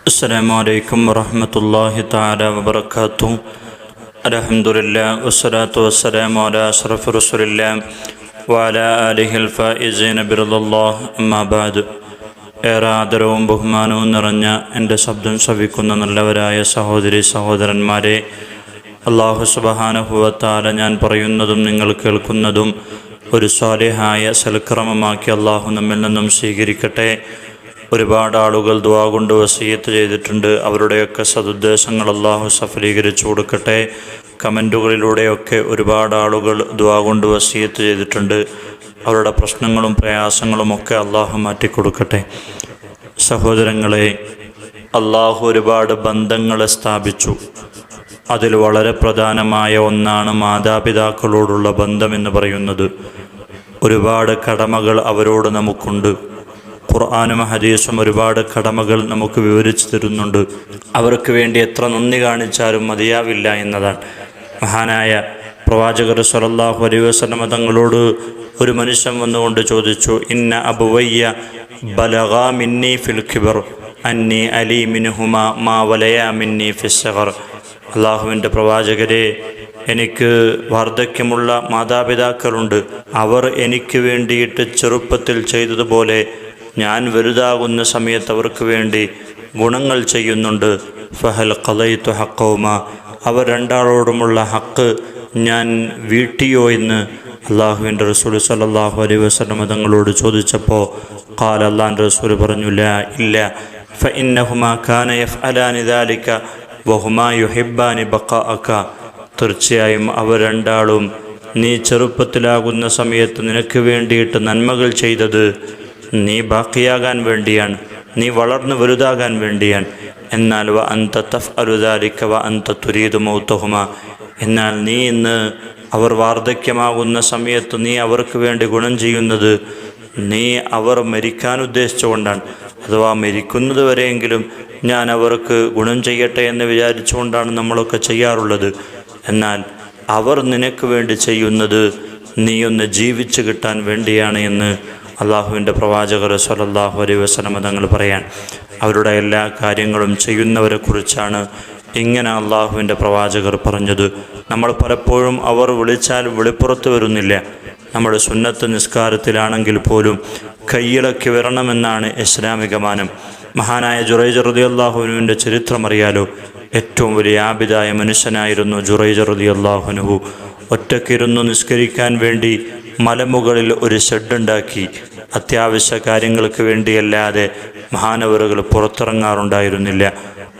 السلام عليكم ورحمة الله تعالى وبركاته الحمد لله والصلاة والسلام على أشرف رسول الله وعلى آله الفائزين برضا الله أما بعد ഏറെ ആദരവും ബഹുമാനവും നിറഞ്ഞ എൻ്റെ ശബ്ദം ശ്രവിക്കുന്ന നല്ലവരായ സഹോദരി സഹോദരന്മാരെ അള്ളാഹു സുബഹാനഹുവത്താല ഞാൻ പറയുന്നതും നിങ്ങൾ കേൾക്കുന്നതും ഒരു സ്വാലിഹായ സൽക്രമമാക്കി അള്ളാഹു നമ്മിൽ നിന്നും സ്വീകരിക്കട്ടെ ഒരുപാട് ആളുകൾ ദുവാ കൊണ്ട് വസീയത്ത് ചെയ്തിട്ടുണ്ട്. അവരുടെയൊക്കെ സതുദ്ദേശങ്ങൾ അള്ളാഹു സഫലീകരിച്ചു കൊടുക്കട്ടെ. കമന്റുകളിലൂടെയൊക്കെ ഒരുപാട് ആളുകൾ ദുവാ കൊണ്ട് വസീയത്ത് ചെയ്തിട്ടുണ്ട്. അവരുടെ പ്രശ്നങ്ങളും പ്രയാസങ്ങളും ഒക്കെ അള്ളാഹു മാറ്റിക്കൊടുക്കട്ടെ. സഹോദരങ്ങളെ അള്ളാഹു ഒരുപാട് ബന്ധങ്ങളെ സ്ഥാപിച്ചു. അതിൽ വളരെ പ്രധാനമായ ഒന്നാണ് മാതാപിതാക്കളോടുള്ള ബന്ധം എന്ന് പറയുന്നത്. ഒരുപാട് കടമകൾ അവരോട് നമുക്കുണ്ട്. ഖുർആാനും ഹദീസും ഒരുപാട് കടമകൾ നമുക്ക് വിവരിച്ചു തരുന്നുണ്ട്. അവർക്ക് വേണ്ടി എത്ര നന്ദി കാണിച്ചാലും മതിയാവില്ല എന്നതാണ്. മഹാനായ പ്രവാചകർ സലല്ലാഹു അലൈ വസ്ലമ തങ്ങളോട് ഒരു മനുഷ്യൻ വന്നുകൊണ്ട് ചോദിച്ചു ഇന്ന അബുവയ്യ ബലഗാ മിന്നി ഫിൽ ഖിബർ അന്നി അലി മിൻഹുമ മാ വലയ മിന്നി ഫിസ്സഹർ അള്ളാഹുവിന്റെ പ്രവാചകരെ എനിക്ക് വാർദ്ധക്യമുള്ള മാതാപിതാക്കളുണ്ട്. അവർ എനിക്ക് വേണ്ടിയിട്ട് ചെറുപ്പത്തിൽ ചെയ്തതുപോലെ ഞാൻ വലുതാകുന്ന സമയത്ത് അവർക്ക് വേണ്ടി ഗുണങ്ങൾ ചെയ്യുന്നുണ്ട്. ഫഹൽ കലയിത്തു ഹക്കൗമ അവർ രണ്ടാളോടുമുള്ള ഹക്ക് ഞാൻ വീട്ടിയോ എന്ന് അള്ളാഹുവിന്റെ റസൂൽ സലാഹു അലൈ വസ്ലമ തങ്ങളോട് ചോദിച്ചപ്പോൾ കാൽ അള്ളാഹിന്റെ റസൂൽ പറഞ്ഞില്ല ഇല്ല. ഫ ഇന്നഹുമ ഖാന യഫ് അലാനിദാലിക്ക വഹുമാ യുഹിബാനി ബക്ക അക്ക തീർച്ചയായും അവർ രണ്ടാളും നീ ചെറുപ്പത്തിലാകുന്ന സമയത്ത് നിനക്ക് വേണ്ടിയിട്ട് നന്മകൾ ചെയ്തത് നീ ബാക്കിയാകാൻ വേണ്ടിയാണ്. നീ വളർന്നു വലുതാകാൻ വേണ്ടിയാണ്. എന്നാൽ വ അന്ത തഫ് അലുദാലിക്ക വ അന്ത തുരീതു മൗത്തഹുമ. എന്നാൽ നീ ഇന്ന് അവർ വാർദ്ധക്യമാകുന്ന സമയത്ത് നീ അവർക്ക് വേണ്ടി ഗുണം ചെയ്യുന്നത് നീ അവർ മരിക്കാൻ ഉദ്ദേശിച്ചുകൊണ്ടാണ്. അഥവാ മരിക്കുന്നത് വരെയെങ്കിലും ഞാൻ അവർക്ക് ഗുണം ചെയ്യട്ടെ എന്ന് വിചാരിച്ചുകൊണ്ടാണ് നമ്മളൊക്കെ ചെയ്യാറുള്ളത്. എന്നാൽ അവർ നിനക്ക് വേണ്ടി ചെയ്യുന്നത് നീയൊന്ന് ജീവിച്ചു കിട്ടാൻ വേണ്ടിയാണ് എന്ന് അള്ളാഹുവിന്റെ പ്രവാചകർ സലല്ലാഹു അലൈ വസ്ലമ തങ്ങൾ പറയാൻ അവരുടെ എല്ലാ കാര്യങ്ങളും ചെയ്യുന്നവരെ കുറിച്ചാണ് ഇങ്ങനെ അള്ളാഹുവിന്റെ പ്രവാചകർ പറഞ്ഞത്. നമ്മൾ പലപ്പോഴും അവർ വിളിച്ചാൽ വെളിപ്പുറത്ത് വരുന്നില്ല. നമ്മുടെ സുന്നത്ത് നിസ്കാരത്തിലാണെങ്കിൽ പോലും കയ്യിളക്കി വരണമെന്നാണ് ഇസ്ലാമിക മാനം. മഹാനായ ജുറൈജ് റതി അള്ളാഹുനുവിന്റെ ചരിത്രം അറിയാലോ? ഏറ്റവും വലിയ ആബിദായ മനുഷ്യനായിരുന്നു ജുറൈജ് റതി അള്ളാഹുനുഹു ഒറ്റക്കിരുന്നു നിസ്കരിക്കാൻ വേണ്ടി മലമുകളിൽ ഒരു ഷെഡുണ്ടാക്കി അത്യാവശ്യ കാര്യങ്ങൾക്ക് വേണ്ടിയല്ലാതെ മഹാനവറുകൾ പുറത്തിറങ്ങാറുണ്ടായിരുന്നില്ല.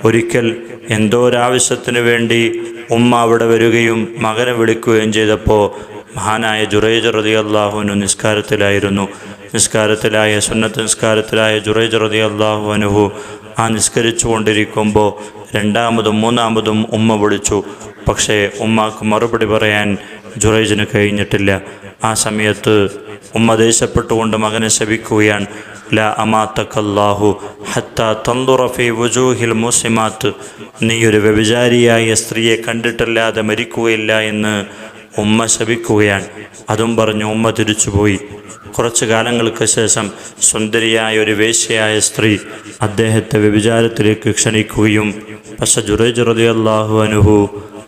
ഒരിക്കൽ എന്തോ ഒരാവശ്യത്തിന് വേണ്ടി ഉമ്മ അവിടെ വരികയും മകനെ വിളിക്കുകയും ചെയ്തപ്പോൾ മഹാനായ ജുറൈജ് റതി അള്ളാഹുവിനു നിസ്കാരത്തിലായിരുന്നു. നിസ്കാരത്തിലായ സുന്നത്ത് നിസ്കാരത്തിലായ ജുറൈജ് റതി അള്ളാഹു അനുഹു ആ നിസ്കരിച്ചു കൊണ്ടിരിക്കുമ്പോൾ രണ്ടാമതും മൂന്നാമതും ഉമ്മ വിളിച്ചു പക്ഷേ ഉമ്മാക്ക് മറുപടി പറയാൻ ജുറൈജിന് കഴിഞ്ഞിട്ടില്ല. ആ സമയത്ത് ഉമ്മ ദേഷ്യപ്പെട്ടുകൊണ്ട് മകനെ ശപിക്കുകയാണ്. ല അമാത്തക്കല്ലാഹു ഹത്ത തന്തുറഫി വുജൂഹിൽ മുസിമാത്ത് നീയൊരു വ്യഭിചാരിയായ സ്ത്രീയെ കണ്ടിട്ടല്ലാതെ മരിക്കുകയില്ല എന്ന് ഉമ്മ ശപിക്കുകയാണ്. അതും പറഞ്ഞ് ഉമ്മ തിരിച്ചുപോയി. കുറച്ചു കാലങ്ങൾക്ക് ശേഷം സുന്ദരിയായ ഒരു വേശ്യയായ സ്ത്രീ അദ്ദേഹത്തെ വ്യഭിചാരത്തിലേക്ക് ക്ഷണിക്കുകയും പക്ഷെ ജുറൈജ് റളിയല്ലാഹു അനുഹു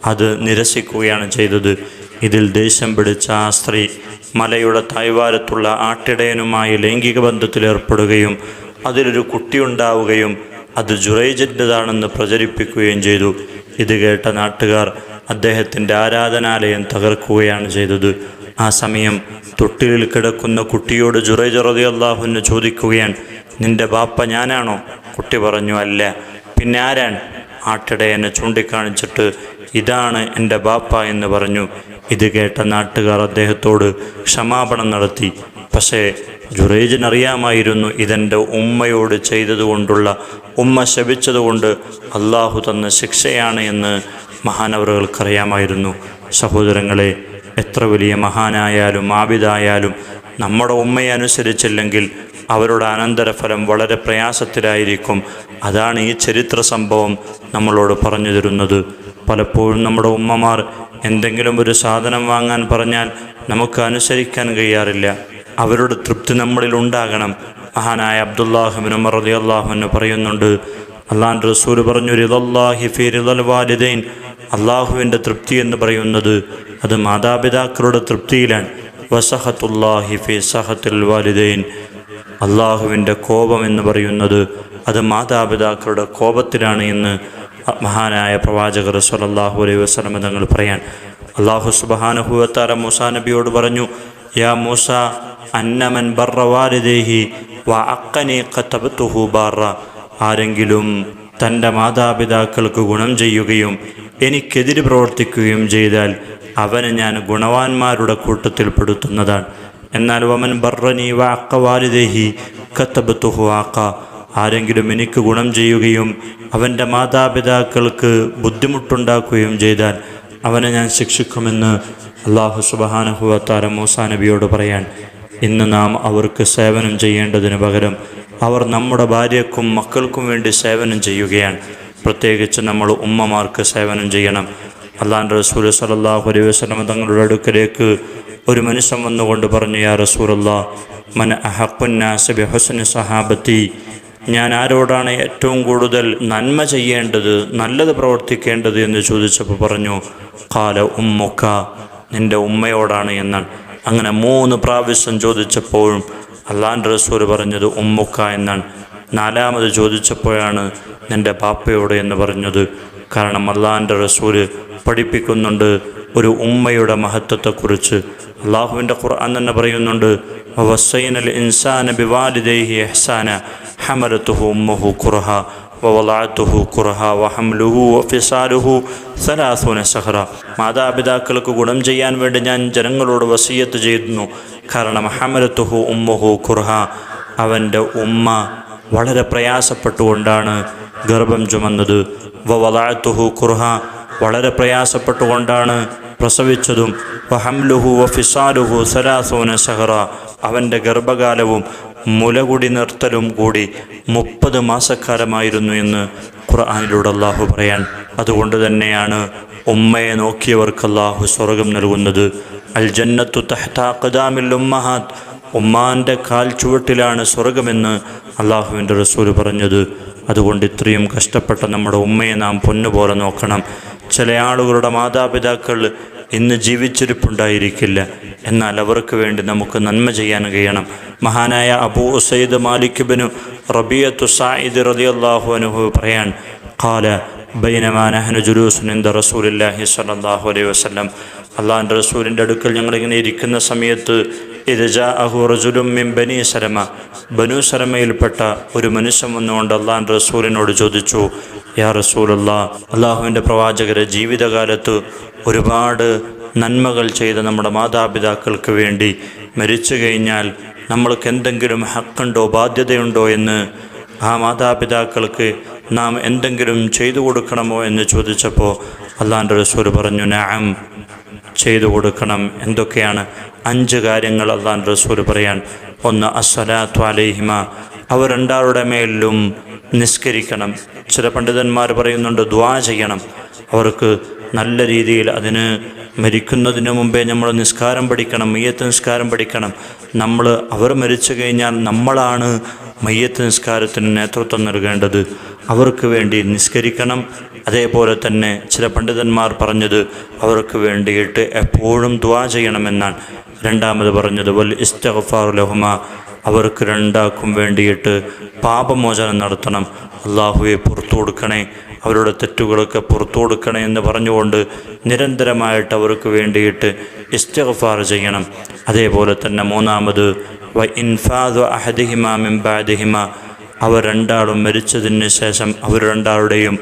അത് നിരസിക്കുകയാണ് ചെയ്തത്. ഇതിൽ ദേഷ്യം പിടിച്ച ആ സ്ത്രീ മലയുടെ തായ്വാരത്തുള്ള ആട്ടിടയനുമായി ലൈംഗിക ബന്ധത്തിലേർപ്പെടുകയും അതിലൊരു കുട്ടിയുണ്ടാവുകയും അത് ജുറൈജിന്റെതാണെന്ന് പ്രചരിപ്പിക്കുകയും ചെയ്തു. ഇത് കേട്ട നാട്ടുകാർ അദ്ദേഹത്തിന്റെ ആരാധനാലയം തകർക്കുകയാണ് ചെയ്തത്. ആ സമയം തൊട്ടിലിൽ കിടക്കുന്ന കുട്ടിയോട് ജുറൈജ് റതി അള്ളാഹുവിന് ചോദിക്കുകയാണ് നിന്റെ ബാപ്പ ഞാനാണോ? കുട്ടി പറഞ്ഞു അല്ല. പിന്നെ ആരാണ്? ആട്ടിടയനെ ചൂണ്ടിക്കാണിച്ചിട്ട് ഇതാണ് എന്റെ ബാപ്പ എന്ന് പറഞ്ഞു. ഇത് കേട്ട നാട്ടുകാർ അദ്ദേഹത്തോട് ക്ഷമാപണം നടത്തി. പക്ഷേ ജുറേജിനറിയാമായിരുന്നു ഇതെന്റെ ഉമ്മയോട് ചെയ്തതുകൊണ്ടുള്ള ഉമ്മ ശപിച്ചതുകൊണ്ട് അള്ളാഹു തന്ന ശിക്ഷയാണ് എന്ന് മഹാനവറുകൾക്കറിയാമായിരുന്നു. സഹോദരങ്ങളെ എത്ര വലിയ മഹാനായാലും ആബിദായാലും നമ്മുടെ ഉമ്മയെ അനുസരിച്ചില്ലെങ്കിൽ അവരുടെ അനന്തരഫലം വളരെ പ്രയാസത്തിലായിരിക്കും. അതാണ് ഈ ചരിത്ര സംഭവം നമ്മളോട് പറഞ്ഞു തരുന്നത്. പലപ്പോഴും നമ്മുടെ ഉമ്മമാർ എന്തെങ്കിലും ഒരു സാധനം വാങ്ങാൻ പറഞ്ഞാൽ നമുക്ക് അനുസരിക്കാൻ കഴിയാറില്ല. അവരുടെ തൃപ്തി നമ്മളിൽ ഉണ്ടാകണം. മഹാനായ അബ്ദുല്ലാഹുബിൻ ഉമർ അലി അള്ളാഹുവിന് പറയുന്നുണ്ട് അള്ളാൻ റസൂൽ പറഞ്ഞു വാലിദൈൻ. അള്ളാഹുവിന്റെ തൃപ്തി എന്ന് പറയുന്നത് അത് മാതാപിതാക്കളുടെ തൃപ്തിയിലാണ്. വസഹത്തുല്ലാഹി ഫി സഹത്തുൽ വാലിദൈൻ. അള്ളാഹുവിന്റെ കോപം എന്ന് പറയുന്നത് അത് മാതാപിതാക്കളുടെ കോപത്തിലാണ് എന്ന് മഹാനായ പ്രവാചകർ സലല്ലാഹു അലൈഹി വസ്ലമ തങ്ങൾ പറയാൻ. അള്ളാഹു സുബഹാനഹുവത്താര മൂസ നബിയോട് പറഞ്ഞു യാ മൂസ അന്നമൻ ബർറവാലിദേഹി വ അക്കനെ കത്തബത്തുഹു ബാറ ആരെങ്കിലും തന്റെ മാതാപിതാക്കൾക്ക് ഗുണം ചെയ്യുകയും എനിക്കെതിര് പ്രവർത്തിക്കുകയും ചെയ്താൽ അവനെ ഞാൻ ഗുണവാന്മാരുടെ കൂട്ടത്തിൽ പെടുത്തുന്നതാണ്. എന്നാൽ വമൻ ബർറനി വാക്ക വാലിദേഹി കത്തബത്തുഹു ആരെങ്കിലും എനിക്ക് ഗുണം ചെയ്യുകയും അവന്റെ മാതാപിതാക്കൾക്ക് ബുദ്ധിമുട്ടുണ്ടാക്കുകയും ചെയ്താൽ അവനെ ഞാൻ ശിക്ഷിക്കുമെന്ന് അള്ളാഹു സുബഹാനഹുവത്താര മൂസാ നബിയോട് പറയാൻ. ഇന്ന് നാം അവർക്ക് സേവനം ചെയ്യേണ്ടതിന് പകരം അവർ നമ്മുടെ ഭാര്യക്കും മക്കൾക്കും വേണ്ടി സേവനം ചെയ്യുകയാണ്. പ്രത്യേകിച്ച് നമ്മൾ ഉമ്മമാർക്ക് സേവനം ചെയ്യണം. അള്ളാന്റെ റസൂൽ സലല്ലാഹു അലൈഹി വസ്ലം തങ്ങളുടെ അടുക്കലേക്ക് ഒരു മനുഷ്യൻ വന്നുകൊണ്ട് പറഞ്ഞു യാ റസൂറുള്ള മൻ അഹക്കുന്നാസബി ഹുസ്നി സഹാബത്തി ഞാൻ ആരോടാണ് ഏറ്റവും കൂടുതൽ നന്മ ചെയ്യേണ്ടത് നല്ലത് പ്രവർത്തിക്കേണ്ടത്? എന്ന് ചോദിച്ചപ്പോൾ പറഞ്ഞു കാല ഉമ്മുക്ക നിന്റെ ഉമ്മയോടാണ് എന്നാണ്. അങ്ങനെ മൂന്ന് പ്രാവശ്യം ചോദിച്ചപ്പോഴും അള്ളാന്റെ റസൂർ പറഞ്ഞത് ഉമ്മുക്ക എന്നാണ്. നാലാമത് ചോദിച്ചപ്പോഴാണ് നിന്റെ പാപ്പയോട് എന്ന് പറഞ്ഞത്. കാരണം അള്ളാന്റെ റസൂൽ പഠിപ്പിക്കുന്നുണ്ട് ഒരു ഉമ്മയുടെ മഹത്വത്തെക്കുറിച്ച് അള്ളാഹുവിന്റെ ഖുർആൻ തന്നെ പറയുന്നുണ്ട് വസൈനൽ ഇൻസാന ബിവാലിദേഹി എഹ്സാന ഹമലത്തുഹു ഉമ്മഹു കുർഹ വവലാത്തുഹു കുർഹ വഹംലുഹു വഫിസാലുഹു സലാസുന സഹ്റ. മാതാപിതാക്കൾക്ക് ഗുണം ചെയ്യാൻ വേണ്ടി ഞാൻ ജനങ്ങളോട് വസീയത്ത് ചെയ്യുന്നു. കാരണം ഹമലത്തുഹു ഉമ്മഹു ഖുർഹ അവന്റെ ഉമ്മ വളരെ പ്രയാസപ്പെട്ടുകൊണ്ടാണ് ഗർഭം ചുമന്നത്. വവലാത്തുഹു കുർഹ വളരെ പ്രയാസപ്പെട്ടുകൊണ്ടാണ് പ്രസവിച്ചതും. വഹംലുഹു ഫിസാലുഹു സലാസൂന സഹറ അവന്റെ ഗർഭകാലവും മുലകുടി നിർത്തലും കൂടി മുപ്പത് മാസക്കാലമായിരുന്നു എന്ന് ഖുർആാനിലൂടെ അള്ളാഹു പറയാൻ. അതുകൊണ്ട് തന്നെയാണ് ഉമ്മയെ നോക്കിയവർക്ക് അള്ളാഹു സ്വർഗം നൽകുന്നത്. അൽ ജന്നത്തു തഹ്താഖദാമിൽ ഉമ്മഹാത്ത് ഉമ്മാന്റെ കാൽ ചുവട്ടിലാണ് സ്വർഗമെന്ന് അള്ളാഹുവിന്റെ റസൂൽ പറഞ്ഞത്. അതുകൊണ്ട് ഇത്രയും കഷ്ടപ്പെട്ട നമ്മുടെ ഉമ്മയെ നാം പൊന്നുപോലെ നോക്കണം. ചില ആളുകളുടെ മാതാപിതാക്കൾ ഇന്ന് ജീവിച്ചിരിപ്പുണ്ടായിരിക്കില്ല. എന്നാൽ അവർക്ക് വേണ്ടി നമുക്ക് നന്മ ചെയ്യാൻ കഴിയണം. മഹാനായ Abu Usaid Malik bin Rabiah Saeed റതി അള്ളാഹു അനുഹു പറയാൻ കാല ബൈനമാ നഹ്നു റസൂലില്ലാഹി സ്വല്ലല്ലാഹു അലൈഹി വസല്ലം. അള്ളാഹിന്റെ റസൂലിന്റെ അടുക്കൽ ഞങ്ങളിങ്ങനെ ഇരിക്കുന്ന സമയത്ത് ഇരജാ അഹു റജുലും മിൻ ബനി സലമ ബനു സലമയിൽപ്പെട്ട ഒരു മനുഷ്യൻ വന്നുകൊണ്ട് അള്ളാഹിന്റെ റസൂലിനോട് ചോദിച്ചു യാ റസൂലുള്ള അള്ളാഹുവിന്റെ പ്രവാചകരെ ജീവിതകാലത്ത് ഒരുപാട് നന്മകൾ ചെയ്ത നമ്മുടെ മാതാപിതാക്കൾക്ക് വേണ്ടി മരിച്ചു കഴിഞ്ഞാൽ നമ്മൾക്ക് എന്തെങ്കിലും ഹക്കുണ്ടോ ബാധ്യതയുണ്ടോ എന്ന് ആ മാതാപിതാക്കൾക്ക് നാം എന്തെങ്കിലും ചെയ്തു കൊടുക്കണമോ എന്ന് ചോദിച്ചപ്പോൾ അള്ളാന്റെ റസൂൽ പറഞ്ഞു നാം ചെയ്തു കൊടുക്കണം. എന്തൊക്കെയാണ്? അഞ്ച് കാര്യങ്ങൾ അള്ളാൻ റസൂൽ പറയാൻ. ഒന്ന് അസ്സലാത്തു അലൈഹിമ. അവർ രണ്ടാളുടെ മേലിലും നിസ്കരിക്കണം. ചില പണ്ഡിതന്മാർ പറയുന്നുണ്ട് ദ്വാ ചെയ്യണം. അവർക്ക് നല്ല രീതിയിൽ അതിന് മരിക്കുന്നതിന് മുമ്പേ നമ്മൾ നിസ്കാരം പഠിക്കണം മയ്യത്ത് നിസ്കാരം പഠിക്കണം. നമ്മൾ അവർ മരിച്ചു കഴിഞ്ഞാൽ നമ്മളാണ് മയ്യത്ത് നിസ്കാരത്തിന് നേതൃത്വം നൽകേണ്ടത്. അവർക്ക് വേണ്ടി നിസ്കരിക്കണം. അതേപോലെ തന്നെ ചില പണ്ഡിതന്മാർ പറഞ്ഞത് അവർക്ക് വേണ്ടിയിട്ട് എപ്പോഴും ദ്വാ ചെയ്യണമെന്നാണ്. രണ്ടാമത് പറഞ്ഞത് വൽ ഇസ്തഫാർ ലഹുമ. അവർക്ക് രണ്ടാക്കും വേണ്ടിയിട്ട് പാപമോചനം നടത്തണം. അള്ളാഹുവെ പുറത്തു കൊടുക്കണേ. അവരുടെ തെറ്റുകളൊക്കെ പുറത്തു കൊടുക്കണേ എന്ന് പറഞ്ഞുകൊണ്ട് നിരന്തരമായിട്ട് അവർക്ക് വേണ്ടിയിട്ട് ഇസ്തഫാർ ചെയ്യണം. അതേപോലെ തന്നെ മൂന്നാമത് വ ഇൻഫാദ് അഹദിഹിമ മിംബാദിഹിമ അവർ രണ്ടാളും മരിച്ചതിന് ശേഷം അവർ രണ്ടാളുടെയും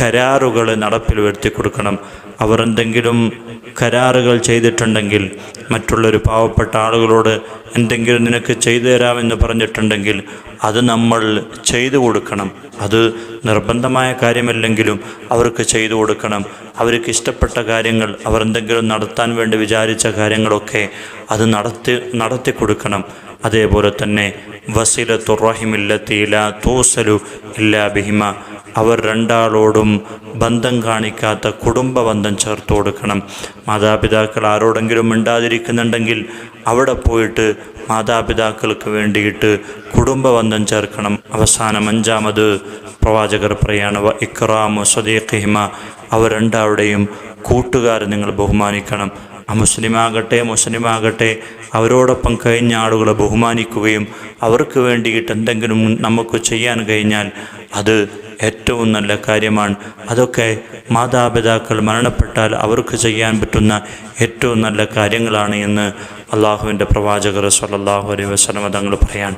കരാറുകൾ നടപ്പിൽ വരുത്തി കൊടുക്കണം. അവർ എന്തെങ്കിലും കരാറുകൾ ചെയ്തിട്ടുണ്ടെങ്കിൽ മറ്റുള്ളൊരു പാവപ്പെട്ട ആളുകളോട് എന്തെങ്കിലും നിനക്ക് ചെയ്തു തരാമെന്ന് പറഞ്ഞിട്ടുണ്ടെങ്കിൽ അത് നമ്മൾ ചെയ്തു കൊടുക്കണം. അത് നിർബന്ധമായ കാര്യമല്ലെങ്കിലും അവർക്ക് ചെയ്തു കൊടുക്കണം. അവർക്ക് ഇഷ്ടപ്പെട്ട കാര്യങ്ങൾ അവർ എന്തെങ്കിലും നടത്താൻ വേണ്ടി വിചാരിച്ച കാര്യങ്ങളൊക്കെ അത് നടത്തി നടത്തി കൊടുക്കണം. അതേപോലെ തന്നെ വസീലത്തുറഹിമില്ലത്തിയില തൂസലു ഇല്ലാ ബിഹിമ. അവർ രണ്ടാളോടും ബന്ധം കാണിക്കാത്ത കുടുംബ ബന്ധം ചേർത്ത് കൊടുക്കണം. മാതാപിതാക്കൾ ആരോടെങ്കിലും മിണ്ടാതിരിക്കുന്നുണ്ടെങ്കിൽ അവിടെ പോയിട്ട് മാതാപിതാക്കൾക്ക് വേണ്ടിയിട്ട് കുടുംബ കുടുംബബന്ധം ചേർക്കണം. അവസാനം അഞ്ചാമത് പ്രവാചകർ പറയാണ് ഇക്റാമു സദീഖിഹിമ. അവർ രണ്ടാളുടെയും കൂട്ടുകാരെ നിങ്ങൾ ബഹുമാനിക്കണം. അമുസ്ലിമാകട്ടെ മുസ്ലിമാകട്ടെ അവരോടൊപ്പം കഴിഞ്ഞ ആളുകളെ ബഹുമാനിക്കുകയും അവർക്ക് വേണ്ടിയിട്ട് എന്തെങ്കിലും നമുക്ക് ചെയ്യാൻ കഴിഞ്ഞാൽ അത് ഏറ്റവും നല്ല കാര്യമാണ്. അതൊക്കെ മാതാപിതാക്കൾ മരണപ്പെട്ടാൽ അവർക്ക് ചെയ്യാൻ പറ്റുന്ന ഏറ്റവും നല്ല കാര്യങ്ങളാണ് എന്ന് അള്ളാഹുവിന്റെ പ്രവാചകർ സല്ലാഹു അലൈ വസ്ലമ തങ്ങൾ പറയാൻ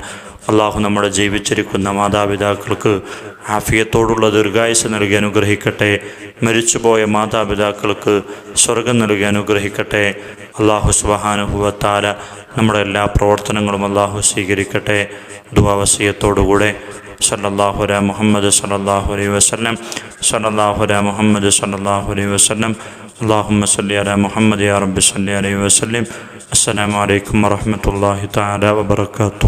അള്ളാഹു നമ്മുടെ ജീവിച്ചിരിക്കുന്ന മാതാപിതാക്കൾക്ക് ആഫിയത്തോടുള്ള ദീർഘായുസ് നൽകി അനുഗ്രഹിക്കട്ടെ. മരിച്ചുപോയ മാതാപിതാക്കൾക്ക് സ്വർഗം നൽകി അനുഗ്രഹിക്കട്ടെ. അള്ളാഹു സുബഹാനുഭവത്താല നമ്മുടെ എല്ലാ പ്രവർത്തനങ്ങളും അള്ളാഹു സ്വീകരിക്കട്ടെ. ദുവാവസീയത്തോടുകൂടെ സല്ലാഹുര മുഹമ്മദ് സല്ലാഹു അലൈ വസ്ലം സല്ലാഹുര മുഹമ്മദ് സല്ലാഹു അലൈ വസ്ലം അള്ളാഹുമ്മ സല്ലി അല മുഹമ്മദ് യാ റബ്ബി സല്ലി അലൈ വസ്ലിം അസ്സലാമലൈക്കും വറഹമത്തല്ലാഹി താല വബർക്കാത്തു